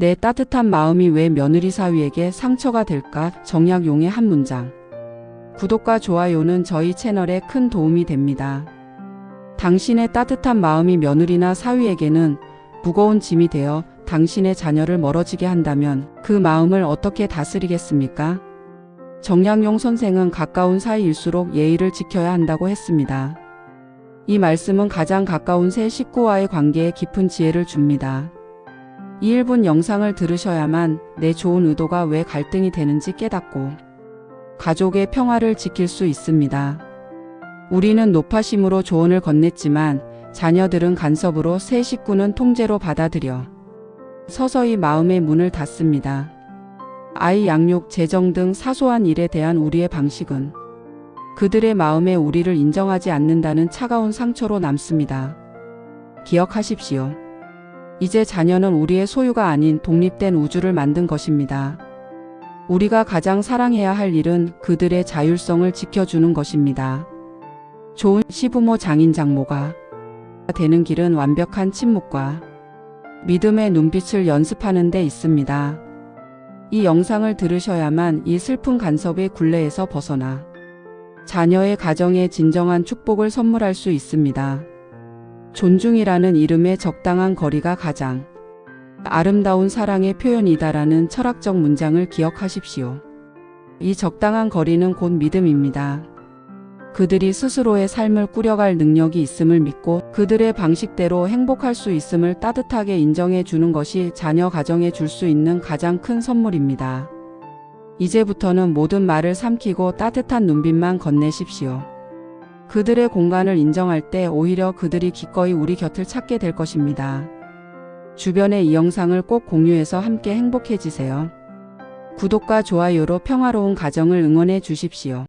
내 따뜻한 마음이 왜 며느리 사위에게 상처가 될까? 정약용의 한 문장. 구독과 좋아요는 저희 채널에 큰 도움이 됩니다. 당신의 따뜻한 마음이 며느리나 사위에게는 무거운 짐이 되어 당신의 자녀를 멀어지게 한다면 그 마음을 어떻게 다스리겠습니까? 정약용 선생은 가까운 사이일수록 예의를 지켜야 한다고 했습니다. 이 말씀은 가장 가까운 새 식구와의 관계에 깊은 지혜를 줍니다. 이 1분 영상을 들으셔야만 내 좋은 의도가 왜 갈등이 되는지 깨닫고 가족의 평화를 지킬 수 있습니다. 우리는 노파심으로 조언을 건넸지만 자녀들은 간섭으로 새 식구는 통제로 받아들여 서서히 마음의 문을 닫습니다. 아이 양육, 재정 등 사소한 일에 대한 우리의 방식은 그들의 마음에 우리를 인정하지 않는다는 차가운 상처로 남습니다. 기억하십시오. 이제 자녀는 우리의 소유가 아닌 독립된 우주를 만든 것입니다. 우리가 가장 사랑해야 할 일은 그들의 자율성을 지켜주는 것입니다. 좋은 시부모 장인 장모가 되는 길은 완벽한 침묵과 믿음의 눈빛을 연습하는 데 있습니다. 이 영상을 들으셔야만 이 슬픈 간섭의 굴레에서 벗어나 자녀의 가정에 진정한 축복을 선물할 수 있습니다. 존중이라는 이름의 적당한 거리가 가장 아름다운 사랑의 표현이다라는 철학적 문장을 기억하십시오. 이 적당한 거리는 곧 믿음입니다. 그들이 스스로의 삶을 꾸려갈 능력이 있음을 믿고 그들의 방식대로 행복할 수 있음을 따뜻하게 인정해 주는 것이 자녀 가정에 줄 수 있는 가장 큰 선물입니다. 이제부터는 모든 말을 삼키고 따뜻한 눈빛만 건네십시오. 그들의 공간을 인정할 때 오히려 그들이 기꺼이 우리 곁을 찾게 될 것입니다. 주변에 이 영상을 꼭 공유해서 함께 행복해지세요. 구독과 좋아요로 평화로운 가정을 응원해 주십시오.